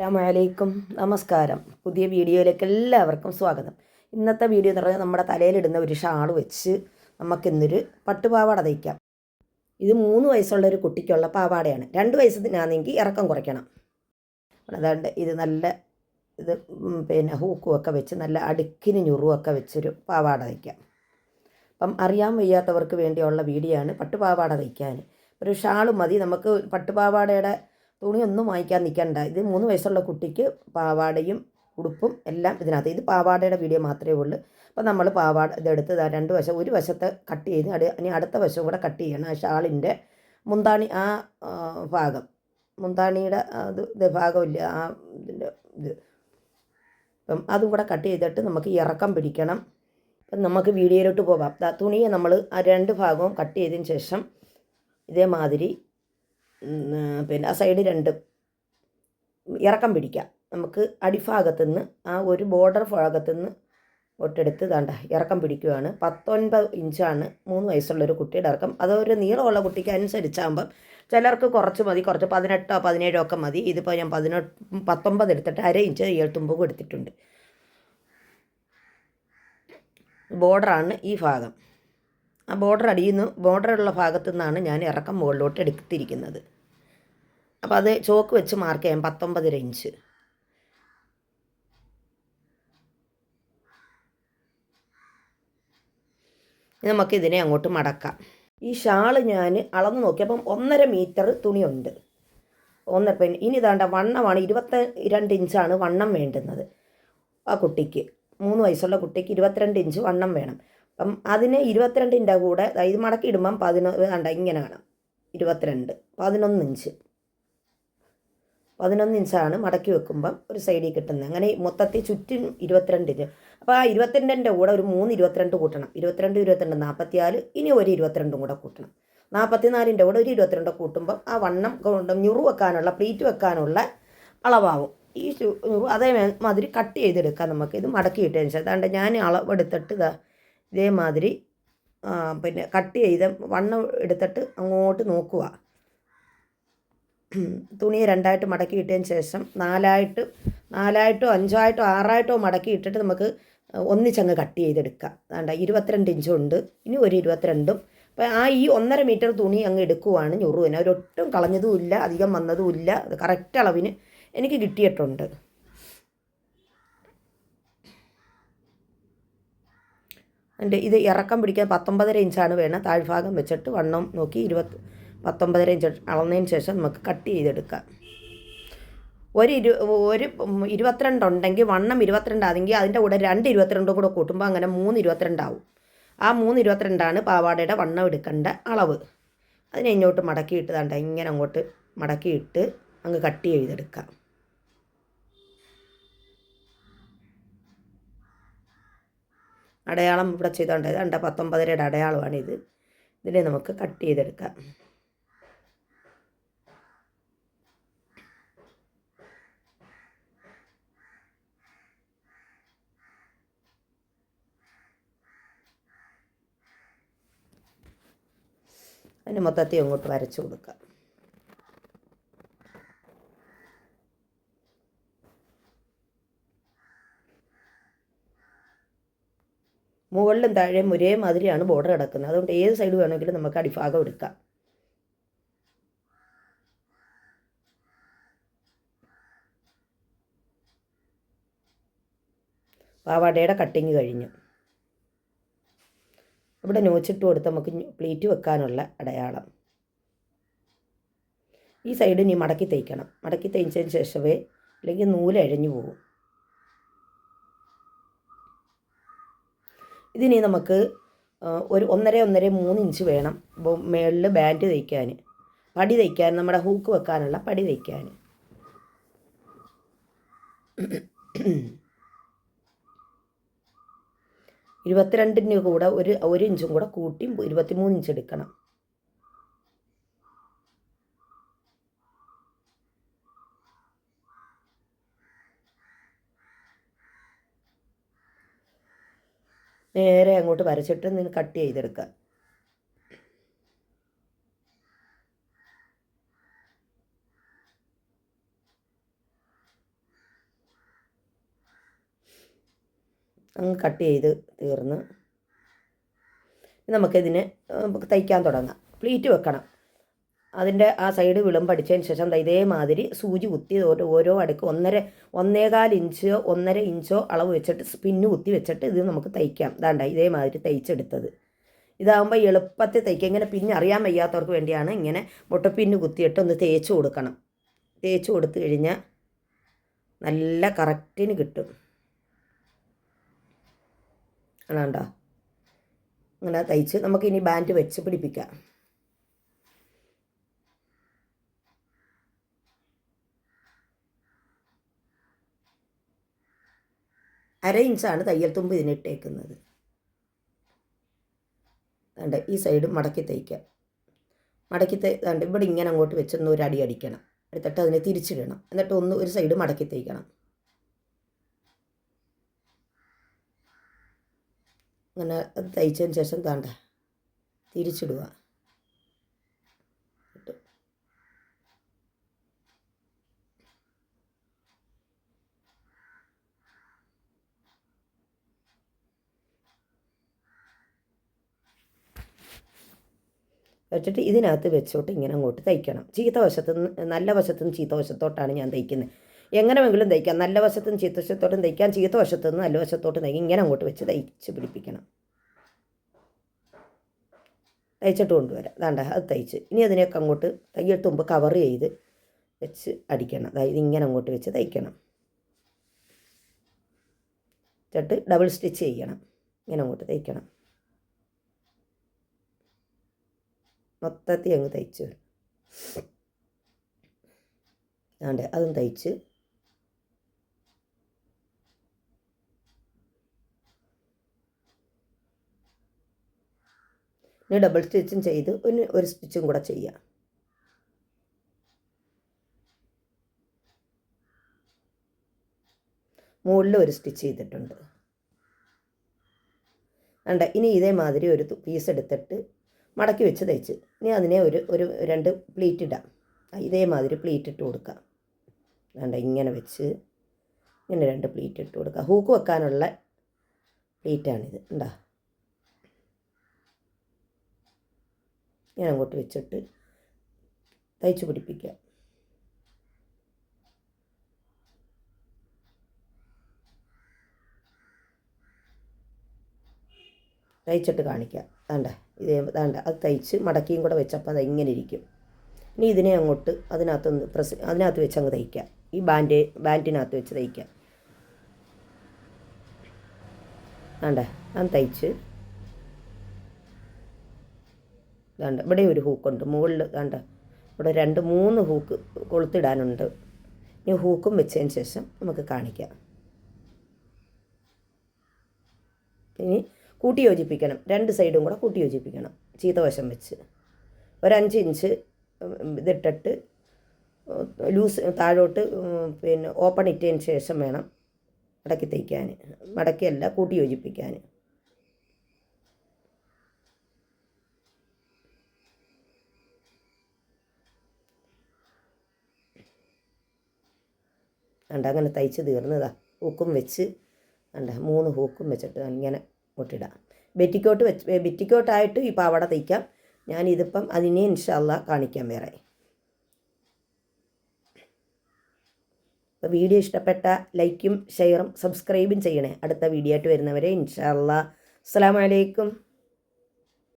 അസ്സാമലൈക്കും നമസ്കാരം. പുതിയ വീഡിയോയിലേക്ക് എല്ലാവർക്കും സ്വാഗതം. ഇന്നത്തെ വീഡിയോ എന്ന് പറഞ്ഞാൽ നമ്മുടെ തലയിലിടുന്ന ഒരു ഷാൾ വെച്ച് നമുക്കിന്നൊരു പട്ടുപാവാട തയ്ക്കാം. ഇത് മൂന്ന് വയസ്സുള്ള ഒരു കുട്ടിക്കുള്ള പാവാടയാണ്. രണ്ട് വയസ്സിനാണെങ്കിൽ ഇറക്കം കുറയ്ക്കണം. അതാണ്ട് ഇത് നല്ല ഇത് പിന്നെ ഹൂക്കുമൊക്കെ വെച്ച് നല്ല അടുക്കിന് ഞുറുമൊക്കെ വെച്ചൊരു പാവാട തയ്ക്കാം. അപ്പം അറിയാൻ വയ്യാത്തവർക്ക് വേണ്ടിയുള്ള വീഡിയോ ആണ് പട്ടുപാവാട തയ്ക്കാൻ. ഒരു ഷാൾ മതി. നമുക്ക് പട്ടുപാവാടയുടെ തുണിയൊന്നും വാങ്ങിക്കാൻ നിൽക്കണ്ട ഇത് മൂന്ന് വയസ്സുള്ള കുട്ടിക്ക് പാവാടയും ഉടുപ്പും എല്ലാം ഇതിനകത്ത്. ഇത് പാവാടയുടെ വീഡിയോ മാത്രമേ ഉള്ളൂ. അപ്പോൾ നമ്മൾ പാവാട ഇതെടുത്ത് രണ്ട് വശം ഒരു വശത്തെ കട്ട് ചെയ്ത് അടി ഇനി അടുത്ത വശം കൂടെ കട്ട് ചെയ്യണം. ആ ഷാളിന്റെ മുന്താണി ആ ഭാഗം. മുന്താണിയുടെ അത് ഇത് ഭാഗമില്ല ആ ഇതിന്റെ ഇത്. അപ്പം അതും കൂടെ കട്ട് ചെയ്തിട്ട് നമുക്ക് ഇറക്കം പിടിക്കണം. അപ്പം നമുക്ക് വീഡിയോയിലോട്ട് പോകാം തുണിയെ നമ്മൾ ആ രണ്ട് ഭാഗവും കട്ട് ചെയ്തതിന് ശേഷം ഇതേമാതിരി പിന്നെ ആ സൈഡ് രണ്ടും ഇറക്കം പിടിക്കാം. നമുക്ക് അടിഭാഗത്തു നിന്ന് ആ ഒരു ബോർഡർ ഭാഗത്തു നിന്ന് ഒട്ടെടുത്ത് ദാണ്ട ഇറക്കം പിടിക്കുകയാണ് പത്തൊൻപത് ഇഞ്ചാണ് മൂന്ന് വയസ്സുള്ളൊരു കുട്ടിയുടെ ഇറക്കം. അതൊരു നീളമുള്ള കുട്ടിക്ക് അനുസരിച്ചാകുമ്പം ചിലർക്ക് കുറച്ച് മതി കുറച്ച് പതിനെട്ടോ പതിനേഴോ ഒക്കെ മതി. ഇതിപ്പോൾ ഞാൻ പതിനെട്ട് പത്തൊമ്പത് എടുത്തിട്ട് അര ഇഞ്ച് ഏഴ്ത്തുമ്പും എടുത്തിട്ടുണ്ട് ബോർഡറാണ് ഈ ഭാഗം. ആ ബോർഡർ അടിയുന്നു ബോർഡറുള്ള ഭാഗത്തു നിന്നാണ് ഞാൻ ഇറക്കം മുകളിലോട്ട് എടുത്തിരിക്കുന്നത്. അപ്പോൾ അത് ചോക്ക് വെച്ച് മാർക്ക് ചെയ്യാം പത്തൊമ്പതര ഇഞ്ച് ഇനി നമുക്ക് ഇതിനെ അങ്ങോട്ട് മടക്കാം. ഈ ഷാൾ ഞാൻ അളന്ന് നോക്കിയപ്പം ഒന്നര മീറ്റർ തുണിയുണ്ട്. ഒന്നര പിന്നെ ഇനി ഇതാണ്ട വണ്ണമാണ് ഇരുപത്തി രണ്ട് ഇഞ്ചാണ് വണ്ണം വേണ്ടുന്നത്. ആ കുട്ടിക്ക് മൂന്ന് വയസ്സുള്ള കുട്ടിക്ക് ഇരുപത്തിരണ്ട് ഇഞ്ച് വണ്ണം വേണം. അപ്പം അതിന് ഇരുപത്തിരണ്ടിന്റെ കൂടെ ഇത് മടക്കി ഇടുമ്പം പതിനൊന്ന് കണ്ട ഇങ്ങനെ കാണാം. ഇരുപത്തിരണ്ട് പതിനൊന്ന് ഇഞ്ച്. പതിനൊന്ന് ഇഞ്ചാണ് മടക്കി വെക്കുമ്പം ഒരു സൈഡിൽ കിട്ടുന്നത്. അങ്ങനെ മൊത്തത്തിൽ ചുറ്റും ഇരുപത്തിരണ്ടിന് അപ്പോൾ ആ ഇരുപത്തിരണ്ടിന്റെ കൂടെ ഒരു മൂന്ന് ഇരുപത്തിരണ്ട് കൂട്ടണം. ഇരുപത്തിരണ്ട് ഇരുപത്തിരണ്ട് നാൽപ്പത്തിനാല് ഇനി ഒരു ഇരുപത്തിരണ്ടും കൂടെ കൂട്ടണം. നാൽപ്പത്തിനാലിന്റെ കൂടെ ഒരു ഇരുപത്തിരണ്ട് കൂട്ടുമ്പം ആ വണ്ണം കൊണ്ട് ഞുറു വെക്കാനുള്ള പ്ലീറ്റ് വെക്കാനുള്ള അളവാകും ഈ അതേമാതിരി അതേ മാതിരി കട്ട് ചെയ്തെടുക്കാം നമുക്ക്. ഇത് മടക്കി ഇട്ടതിന് ശേഷം. അതാണ്ട് ഞാൻ അളവെടുത്തിട്ട് ഇതാ ഇതേമാതിരി പിന്നെ കട്ട് ചെയ്ത് വണ്ണം എടുത്തിട്ട് അങ്ങോട്ട് നോക്കുക. തുണി രണ്ടായിട്ട് മടക്കി ഇട്ടതിന് ശേഷം നാലായിട്ട് നാലായിട്ടോ അഞ്ചായിട്ടോ ആറായിട്ടോ മടക്കി ഇട്ടിട്ട് നമുക്ക് ഒന്നിച്ചങ്ങ് കട്ട് ചെയ്തെടുക്കാം. വേണ്ട ഇരുപത്തിരണ്ട് ഇഞ്ചുണ്ട് ഇനി ഒരു ഇരുപത്തിരണ്ടും. അപ്പോൾ ആ ഈ ഒന്നര മീറ്റർ തുണി അങ്ങ് എടുക്കുവാണ് ഞുറുവിന്. അവരൊട്ടും കളഞ്ഞതും ഇല്ല അധികം വന്നതുമില്ല അത് കറക്റ്റ് അളവിന് എനിക്ക് കിട്ടിയിട്ടുണ്ട്. എന്റെ ഇത് ഇറക്കം പിടിക്കാൻ പത്തൊമ്പതര ഇഞ്ചാണ് വേണം താഴ്ഭാഗം വെച്ചിട്ട് വണ്ണം നോക്കി ഇരുപത്തി പത്തൊമ്പതര ഇഞ്ച് അളന്നതിന് ശേഷം നമുക്ക് കട്ട് ചെയ്തെടുക്കാം. ഒരു ഇരു ഒരു ഇരുപത്തിരണ്ട് ഉണ്ടെങ്കിൽ വണ്ണം ഇരുപത്തിരണ്ടാണെങ്കിൽ അതിന്റെ കൂടെ രണ്ട് ഇരുപത്തിരണ്ടും കൂടെ കൂട്ടുമ്പോൾ അങ്ങനെ മൂന്ന് ഇരുപത്തിരണ്ടാവും ആ മൂന്ന് ഇരുപത്തിരണ്ടാണ് പാവാടയുടെ വണ്ണം എടുക്കേണ്ട അളവ്. അതിനെ ഇങ്ങോട്ട് മടക്കിയിട്ട് ഇങ്ങനെ അങ്ങോട്ട് മടക്കിയിട്ട് അങ്ങ് കട്ട് ചെയ്തെടുക്കാം. അടയാളം ഇവിടെ ചെയ്തോണ്ട് രണ്ട് പത്തൊമ്പതരയുടെ അടയാളമാണിത്. ഇതിനെ നമുക്ക് കട്ട് ചെയ്തെടുക്കാം. അതിന് മൊത്തത്തിൽ അങ്ങോട്ട് വരച്ചു കൊടുക്കാം. മുകളിലും താഴെ ഒരേ മാതിരിയാണ് ബോർഡർ കിടക്കുന്നത് അതുകൊണ്ട് ഏത് സൈഡ് വേണമെങ്കിലും നമുക്ക് അടിഭാഗം എടുക്കാം. പാവാടയുടെ കട്ടിങ് കഴിഞ്ഞു. ഇവിടെ നോച്ചിട്ട് കൊടുത്ത് നമുക്ക് പ്ലീറ്റ് വെക്കാനുള്ള അടയാളം. ഈ സൈഡ് ഇനി മടക്കി തയ്ക്കണം മടക്കി തയ്ച്ചതിന് ശേഷമേ അല്ലെങ്കിൽ നൂൽ അഴിഞ്ഞു പോകും ഇതിനി നമുക്ക് ഒരു ഒന്നര ഒന്നര മൂന്ന് ഇഞ്ച് വേണം. മേളിൽ ബാൻഡ് തയ്ക്കാൻ പടി തയ്ക്കാൻ നമ്മുടെ ഹൂക്ക് വെക്കാനുള്ള പടി തയ്ക്കാൻ. ഇരുപത്തിരണ്ടിന്റെ കൂടെ ഒരു ഒരു ഇഞ്ചും കൂടെ കൂട്ടി ഇരുപത്തിമൂന്ന് ഇഞ്ച് എടുക്കണം. നേരെ അങ്ങോട്ട് വരച്ചിട്ട് നിന്ന് കട്ട് ചെയ്തെടുക്കുക അങ്ങ് കട്ട് ചെയ്ത് തീർന്ന്. നമുക്കിതിനെ തയ്ക്കാൻ തുടങ്ങാം. പ്ലീറ്റ് വെക്കണം. അതിന്റെ ആ സൈഡ് വിളമ്പടിച്ചതിന് ശേഷം ഇതേമാതിരി സൂചി കുത്തി ഓരോ അടുക്ക് ഒന്നര ഒന്നേകാൽ ഇഞ്ചോ ഒന്നര ഇഞ്ചോ അളവ് വെച്ചിട്ട് സ്പിന്ന് കുത്തി വെച്ചിട്ട് ഇത് നമുക്ക് തയ്ക്കാം. ഇതാണ്ട ഇതേമാതിരി തയ്ച്ചെടുത്തത്. ഇതാകുമ്പോൾ എളുപ്പത്തിൽ തയ്ക്കുക ഇങ്ങനെ പിന്നെ അറിയാൻ വയ്യാത്തവർക്ക് വേണ്ടിയാണ് ഇങ്ങനെ മുട്ടപ്പിന്ന് കുത്തിയിട്ട് ഒന്ന് തേച്ച് കൊടുക്കണം. തേച്ച് കൊടുത്തു കഴിഞ്ഞാൽ നല്ല കറക്റ്റിന് കിട്ടും. ആണോ അങ്ങനെ തയ്ച്ച് നമുക്കിനി ബാൻഡ് വെച്ച് പിടിപ്പിക്കാം. അര ഇഞ്ചാണ് തയ്യൽ തുമ്പ് ഇതിനിട്ടേക്കുന്നത്. വേണ്ട ഈ സൈഡ് മടക്കി തയ്ക്കാം. മടക്കി തയ്ക്കാണ്ട് ഇവിടെ ഇങ്ങനെ അങ്ങോട്ട് വെച്ചൊന്ന് ഒരു അടി അടിക്കണം. എടുത്തിട്ട് അതിനെ തിരിച്ചിടണം. എന്നിട്ട് ഒന്ന് ഒരു സൈഡ് മടക്കി തയ്ക്കണം. അങ്ങനെ അത് തയ്ച്ചതിന് ശേഷം താണ്ട തിരിച്ചിടുക. വെച്ചിട്ട് ഇതിനകത്ത് വെച്ചോട്ട് ഇങ്ങനെ അങ്ങോട്ട് തയ്ക്കണം. ചീത്ത വശത്തു നല്ല വശത്തു നിന്ന് ചീത്ത വശത്തോട്ടാണ് ഞാൻ തയ്ക്കുന്നത് എങ്ങനെയെങ്കിലും തയ്ക്കാം. നല്ല വശത്തു ചീത്ത വശത്തോട്ടും തയ്ക്കാം. ചീത്ത വശത്തു നിന്ന് നല്ല വശത്തോട്ടും തയ്ക്കാം. ഇങ്ങനെ അങ്ങോട്ട് വെച്ച് തയ്ച്ച് പിടിപ്പിക്കണം. തയ്ച്ചിട്ട് കൊണ്ടുവരാം. വേണ്ട അത് തയ്ച്ച്. ഇനി അതിനെയൊക്കെ അങ്ങോട്ട് തയ്യൽ തുമ്പ് കവർ ചെയ്ത് വെച്ച് അടിക്കണം. അതായത് ഇങ്ങനെ അങ്ങോട്ട് വെച്ച് തയ്ക്കണം. എന്നിട്ട് ഡബിൾ സ്റ്റിച്ച് ചെയ്യണം. ഇങ്ങനെ അങ്ങോട്ട് തയ്ക്കണം. മൊത്തത്തിൽ അങ്ങ് തയ്ച്ച് ആണ്ട് അതും തയ്ച്ച്. ഇനി ഡബിൾ സ്റ്റിച്ചും ചെയ്ത് ഒരു ഒരു സ്റ്റിച്ചും കൂടെ ചെയ്യാം. മുകളിൽ ഒരു സ്റ്റിച്ച് ചെയ്തിട്ടുണ്ട്. അണ്ട ഇനി ഇതേമാതിരി ഒരു പീസ് എടുത്തിട്ട് മടക്കി വെച്ച് തയ്ച്ച് ഇനി അതിനെ ഒരു ഒരു രണ്ട് പ്ലീറ്റ് ഇടാം. ഇതേമാതിരി പ്ലീറ്റ് ഇട്ട് കൊടുക്കാം. വേണ്ട ഇങ്ങനെ വെച്ച് ഇങ്ങനെ രണ്ട് പ്ലീറ്റ് ഇട്ട് കൊടുക്കുക ഹൂക്ക് വെക്കാനുള്ള പ്ലീറ്റാണിത്. ഉണ്ടാ ഇങ്ങനെ അങ്ങോട്ട് വെച്ചിട്ട് തയ്ച്ച് പിടിപ്പിക്കുക തയ്ച്ചിട്ട് കാണിക്കാം. വേണ്ട ഇതേ വേണ്ട അത് തയ്ച്ച് മടക്കിയും കൂടെ വെച്ചപ്പോൾ അത് ഇങ്ങനെ ഇരിക്കും. ഇനി ഇതിനെ അങ്ങോട്ട് അതിനകത്തൊന്ന് പ്രസ് അതിനകത്ത് വെച്ച് അങ്ങ് തയ്ക്കാം. ഈ ബാൻഡ് ബാൻഡിനകത്ത് വെച്ച് തയ്ക്കാം. വേണ്ട ഞാൻ തയ്ച്ച്. വേണ്ട ഇവിടെ ഒരു ഹൂക്കുണ്ട്. മുകളിൽ വേണ്ട ഇവിടെ രണ്ട് മൂന്ന് ഹൂക്ക് കൊളുത്തിടാനുണ്ട്. ഇനി ഹൂക്കും വെച്ചതിന് ശേഷം നമുക്ക് കാണിക്കാം. ഇനി കൂട്ടി യോജിപ്പിക്കണം രണ്ട് സൈഡും കൂടെ കൂട്ടി യോജിപ്പിക്കണം ചീത്തവശം വെച്ച്. ഒരഞ്ച് ഇഞ്ച് ഇതിട്ടിട്ട് ലൂസ് താഴോട്ട് പിന്നെ ഓപ്പൺ ഇട്ടതിന് ശേഷം വേണം മടക്കി തയ്ക്കാൻ മടക്കിയല്ല കൂട്ടി യോജിപ്പിക്കാൻ കണ്ട അങ്ങനെ തയ്ച്ച് തീർന്നതാ. ഹൂക്കും വെച്ച് കണ്ട മൂന്ന് ഹൂക്കും വെച്ചിട്ട് ഇങ്ങനെ മുട്ടിടാം ബെറ്റിക്കോട്ട് വെച്ച് ബെറ്റിക്കോട്ടായിട്ട് ഈ പാവാട തയ്ക്കാം. ഞാൻ ഇതിപ്പം അതിനെ ഇൻഷാല്ല കാണിക്കാം വേറെ. അപ്പോൾ വീഡിയോ ഇഷ്ടപ്പെട്ട ലൈക്കും ഷെയറും സബ്സ്ക്രൈബും ചെയ്യണേ അടുത്ത വീഡിയോ ആയിട്ട് വരുന്നവരെ ഇൻഷാല്ല അസ്സാം വലൈക്കും